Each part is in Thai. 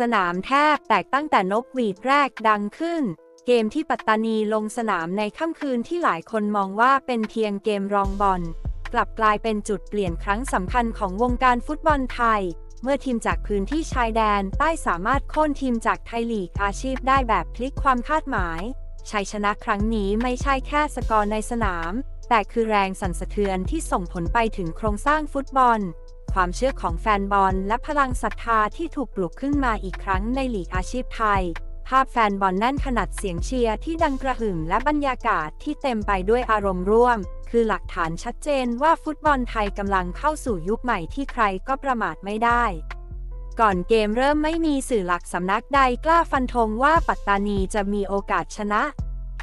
สนามแทบแตกตั้งแต่นกหวีดแรกดังขึ้น เกมที่ปัตตานีลงสนามในค่ำคืนที่หลายคนมองว่าเป็นเพียงเกมรองบอล กลับกลายเป็นจุดเปลี่ยนครั้งสำคัญของวงการฟุตบอลไทย เมื่อทีมจากพื้นที่ชายแดนใต้สามารถโค่นทีมจากไทยลีกอาชีพได้แบบพลิกความคาดหมายชัยชนะครั้งนี้ไม่ใช่แค่สกอร์ในสนาม แต่คือแรงสั่นสะเทือนที่ส่งผลไปถึงโครงสร้างฟุตบอล ความเชื่อของแฟนบอลและพลังศรัทธาที่ถูกปลุกขึ้นมาอีกครั้งในลีกอาชีพไทย ภาพแฟนบอลแน่นขนาดเสียงเชียร์ที่ดังกระหึ่มและบรรยากาศที่เต็มไปด้วยอารมณ์ร่วม คือหลักฐานชัดเจนว่าฟุตบอลไทยกำลังเข้าสู่ยุคใหม่ที่ใครก็ประมาทไม่ได้ก่อนเกมเริ่มไม่มีสื่อหลักสำนักใดกล้าฟันธงว่าปัตตานีจะมีโอกาสชนะ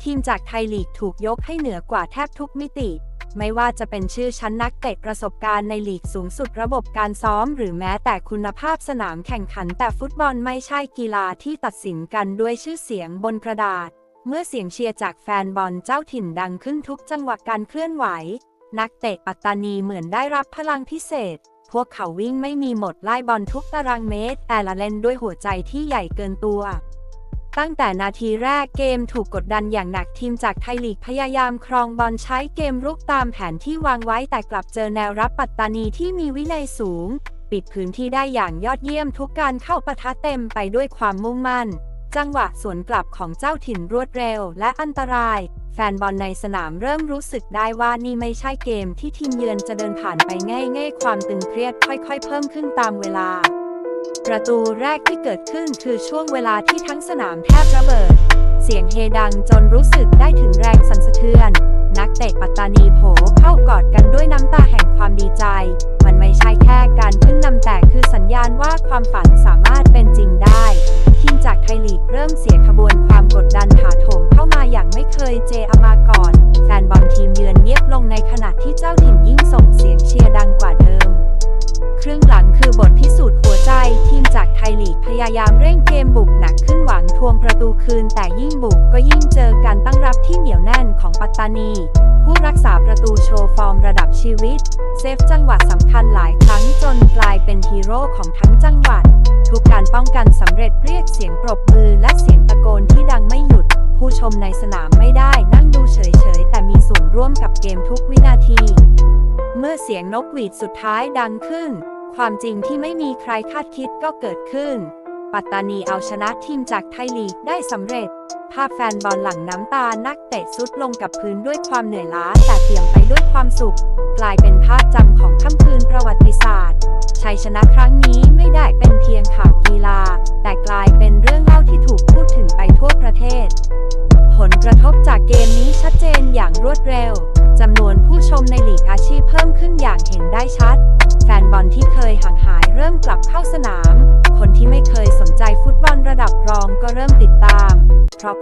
ทีมจากไทยลีกถูกยกให้เหนือกว่าแทบทุกมิติ ไม่ว่าจะเป็นชื่อชั้นนักเตะประสบการณ์ในลีกสูงสุดระบบการซ้อม หรือแม้แต่คุณภาพสนามแข่งขันแต่ฟุตบอลไม่ใช่กีฬาที่ตัดสินกันด้วยชื่อเสียงบนกระดาษ เมื่อเสียงเชียร์จากแฟนบอลเจ้าถิ่นดังขึ้นทุกจังหวะการเคลื่อนไหว นักเตะปัตตานีเหมือนได้รับพลังพิเศษ พวกเขาวิ่งไม่มีหมดไล่บอลทุกตารางเมตร แต่ละเล่นด้วยหัวใจที่ใหญ่เกินตัว ตั้งแต่นาทีแรกเกมถูกกดดันอย่างหนักทีมจากไทยลีกพยายามครองบอลใช้เกมรุกตามแผนที่วางไว้แต่กลับเจอแนวรับปัตตานีที่มีวินัยสูง ปิดพื้นที่ได้อย่างยอดเยี่ยมทุกการเข้าปะทะเต็มไปด้วยความมุ่งมั่น จังหวะสวนกลับของเจ้าถิ่นรวดเร็วและอันตราย แฟนบอลในสนามเริ่มรู้สึกได้ว่านี่ไม่ใช่เกมที่ทีมเยือนจะเดินผ่านไปง่ายๆความตึงเครียดค่อย ๆ เพิ่มขึ้นตามเวลา ประตูแรกที่เกิดขึ้นคือช่วงเวลาที่ทั้งสนามแทบระเบิด เสียงเฮดังจนรู้สึกได้ถึงแรงสั่นสะเทือน นักเตะปัตตานีโผเข้ากอดกันด้วยน้ำตาแห่งความดีใจ มันไม่ใช่แค่การขึ้นนำแต่คือสัญญาณว่าความฝันสามารถเป็นจริงได้ทีมจากไทยลีกเริ่มเสียขบวนความกดดันถาโถมเข้ามาอย่างไม่เคยเจอมาก่อน แฟนบอลทีมเยือนเงียบลงในขณะที่เจ้าถิ่นยิ่งส่งเสียงเชียร์ดังกว่าเดิม ครึ่งหลังคือบทพิสูจน์ ใจ ทีมจากไทยลีกพยายามเร่งเกมบุกหนักขึ้นหวังทวงประตูคืน แต่ยิ่งบุกก็ยิ่งเจอการตั้งรับที่เหนียวแน่นของปัตตานี ผู้รักษาประตูโชว์ฟอร์มระดับชีวิต เซฟจังหวะสำคัญหลายครั้งจนกลายเป็นฮีโร่ของทั้งจังหวัด ทุกการป้องกันสำเร็จเรียกเสียงปรบมือและเสียงตะโกนที่ดังไม่หยุด ผู้ชมในสนามไม่ได้นั่งดูเฉยๆ แต่มีส่วนร่วมกับเกมทุกวินาที เมื่อเสียงนกหวีดสุดท้ายดังขึ้น ความจริงที่ไม่มีใครคาดคิดก็เกิดขึ้น ปัตตานีเอาชนะทีมจากไทยลีกได้สำเร็จ ภาพแฟนบอลหลังน้ำตานักเตะสุดลงกับพื้นด้วยความเหนื่อยล้าแต่เปี่ยมไปด้วยความสุข กลายเป็นภาพจำของค่ำคืนประวัติศาสตร์ ชัยชนะครั้งนี้ไม่ได้เป็นเพียงข่าวกีฬา แต่กลายเป็นเรื่องเล่าที่ถูกพูดถึงไปทั่วประเทศ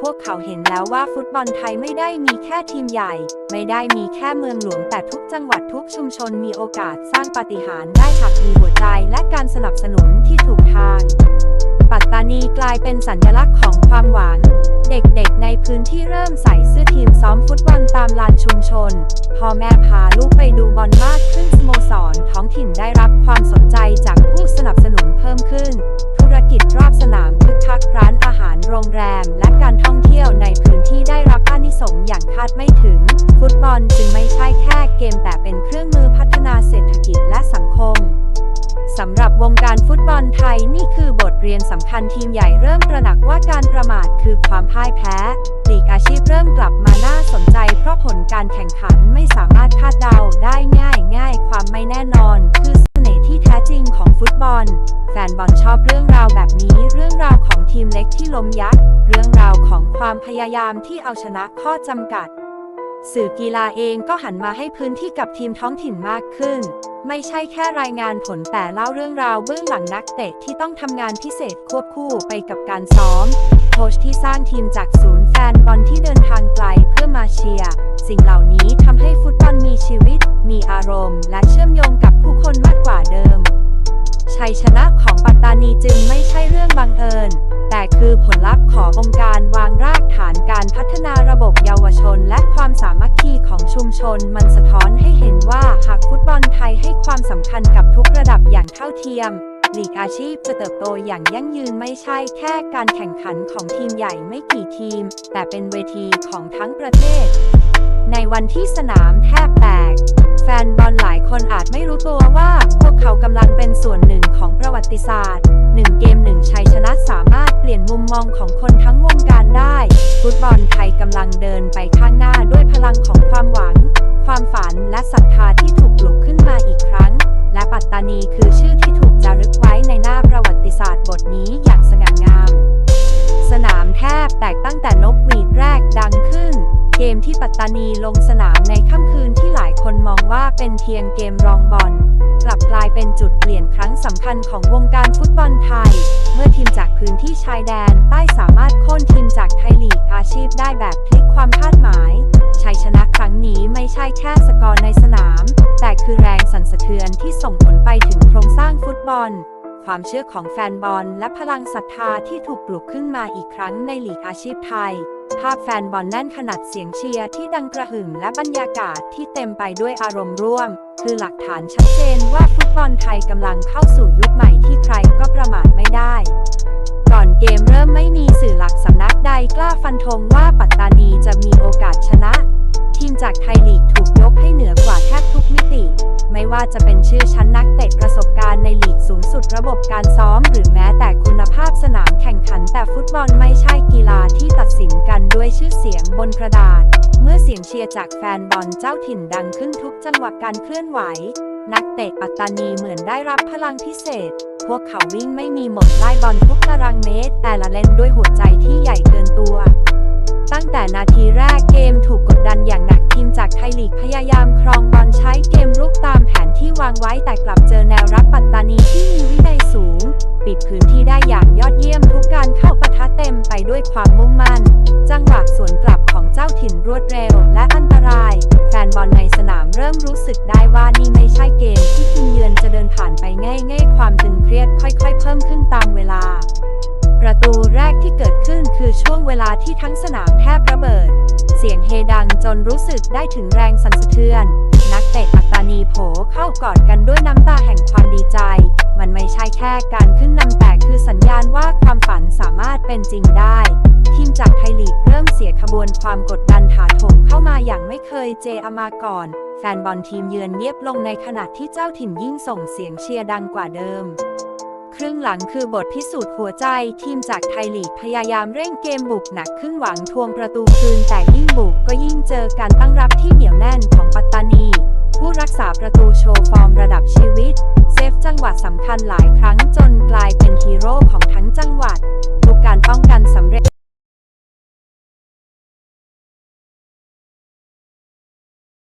พวกเขาเห็นแล้วว่าฟุตบอลไทยไม่ได้มีแค่ทีมใหญ่ ไม่ได้มีแค่เมืองหลวงแต่ทุกจังหวัดทุกชุมชนมีโอกาสสร้างปาฏิหาริย์ได้หากมีหัวใจและการสนับสนุนที่ถูกทาง ปัตตานีกลายเป็นสัญลักษณ์ของความหวัง เด็กๆ พื้นที่เริ่มใส่เสื้อทีมซ้อมฟุตบอลตามลานชุมชน พ่อแม่พาลูกไปดูบอลมากขึ้นสโมสรท้องถิ่นได้รับความสนใจจากผู้สนับสนุนเพิ่มขึ้น ธุรกิจรอบสนามคึกคักร้านอาหารโรงแรม และการท่องเที่ยวในพื้นที่ได้รับอานิสงส์อย่างคาดไม่ ทเรียนทีมใหญ่เริ่มตระหนักว่าการประมาทคือความพ่ายแพ้ ลีกอาชีพเริ่มกลับมาน่าสนใจ เพราะผลการแข่งขันไม่สามารถคาดเดาได้ง่ายง่ายความไม่แน่นอน คือเสน่ห์ที่แท้จริงของฟุตบอล แฟนบอลชอบเรื่องราวแบบนี้ เรื่องราวของทีมเล็กที่ล้มยักษ์ เรื่องราวของความพยายามที่เอาชนะข้อจำกัด สื่อกีฬาเองก็หันมาให้พื้นที่กับทีมท้องถิ่นมากขึ้น ไม่ใช่แค่รายงานผลแต่เล่าเรื่องราวเบื้องหลังนักเตะที่ต้องทำงานพิเศษควบคู่ไปกับการซ้อม โค้ชที่สร้างทีมจากศูนย์แฟนบอลที่เดินทางไกลเพื่อมาเชียร์สิ่งเหล่า น มันสะท้อนให้เห็นว่าหากฟุตบอลไทยให้ความสำคัญกับทุกระดับอย่างเท่าเทียมลีกอาชีพจะเติบโตอย่างยั่งยืนไม่ใช่แค่การแข่งขันของทีมใหญ่ไม่กี่ทีม แต่เป็นเวทีของทั้งประเทศ ในวันที่สนามแทบแตก แฟนบอลหลายคนอาจไม่รู้ตัวว่า พวกเขากำลังเป็นส่วนหนึ่งของประวัติศาสตร์หนึ่งเกมหนึ่งชัยชนะสามารถเปลี่ยนมุมมองของคนทั้งวงการได้ฟุตบอลไทยกำลังเดินไปข้าง มที่ปัตตานีลงสนามในค่ำคืนที่หลายคนมองว่าเป็นเพียงเกมรองบอล กลับกลายเป็นจุดเปลี่ยนครั้งสำคัญของวงการฟุตบอลไทย เมื่อทีมจากพื้นที่ชายแดนใต้สามารถโค่นทีมจากไทยลีกอาชีพได้แบบพลิกความคาดหมายชัยชนะครั้งนี้ไม่ใช่แค่สกอร์ในสนาม แต่คือแรงสั่นสะเทือนที่ส่งผลไปถึงโครงสร้างฟุตบอลความเชื่อของแฟนบอลและพลังศรัทธาที่ถูกปลุกขึ้นมาอีกครั้งในลีกอาชีพไทย ภาพแฟนบอลแน่นขนาดเสียงเชียร์ที่ดังกระหึ่มและบรรยากาศที่เต็มไปด้วยอารมณ์ร่วม คือหลักฐานชัดเจนว่าฟุตบอลไทยกำลังเข้าสู่ยุคใหม่ที่ใครก็ประมาทไม่ได้ ก่อนเกมเริ่มไม่มีสื่อหลักสำนักใดกล้าฟันธงว่าปัตตานีจะมีโอกาสชนะ ทีมจากไทยลีกถูกยกให้เหนือกว่าแทบทุกมิติ ไม่ว่าจะเป็นชื่อชั้นนัก ดระบบการซ้อม หรือแม้แต่คุณภาพสนามแข่งขันแต่ฟุตบอลไม่ใช่กีฬาที่ตัดสินกันด้วยชื่อเสียงบนกระดาษ เมื่อเสียงเชียร์จากแฟนบอลเจ้าถิ่นดังขึ้นทุกจังหวะการเคลื่อนไหว นักเตะปัตตานีเหมือนได้รับพลังพิเศษ พวกเขาวิ่งไม่มีหมดไล่บอลทุกตารางเมตร แต่ละเล่นด้วยหัวใจที่ใหญ่เกินตัว ตั้งแต่นาทีแรกเกมถูกกดดันอย่างหนักทีมจากไทยลีกพยายามครองบอลใช้เกมรุกตา วางไว้แต่กลับเจอแนวรับปัตตานีที่มีวินัยสูง ปิดพื้นที่ได้อย่างยอดเยี่ยมทุกการเข้าปะทะเต็มไปด้วยความมุ่งมั่น จังหวะสวนกลับของเจ้าถิ่นรวดเร็วและอันตราย แฟนบอลในสนามเริ่มรู้สึกได้ว่านี่ไม่ใช่เกมที่ทีมเยือนจะเดินผ่านไปง่ายๆความตึงเครียดค่อยๆ เพิ่มขึ้นตามเวลาประตูแรกที่เกิดขึ้นคือช่วงเวลาที่ทั้งสนามแทบระเบิด เสียงเฮดังจนรู้สึกได้ถึงแรงสั่นสะเทือน นักเตะปัต ณีโผเข้ากอดกันด้วยน้ำตาแห่งความดีใจ มันไม่ใช่แค่การขึ้นนำแต่คือสัญญาณว่าความฝันสามารถเป็นจริงได้ ทีมจากไทยลีกเริ่มเสียขบวนความกดดันถาโถมเข้ามาอย่างไม่เคยเจอมาก่อน แฟนบอลทีมเยือนเงียบลงในขณะที่เจ้าถิ่นยิ่งส่งเสียงเชียร์ดังกว่าเดิมครึ่งหลังคือบทพิสูจน์หัวใจ ทีมจากไทยลีกพยายามเร่งเกมบุกหนักขึ้นหวังทวงประตูคืนแต่ยิ่งบุกก็ยิ่งเจอการตั้งรับที่เหนียวแน่นของ คัญหลายครั้งจนกลายเป็นฮีโร่ของทั้งจังหวัด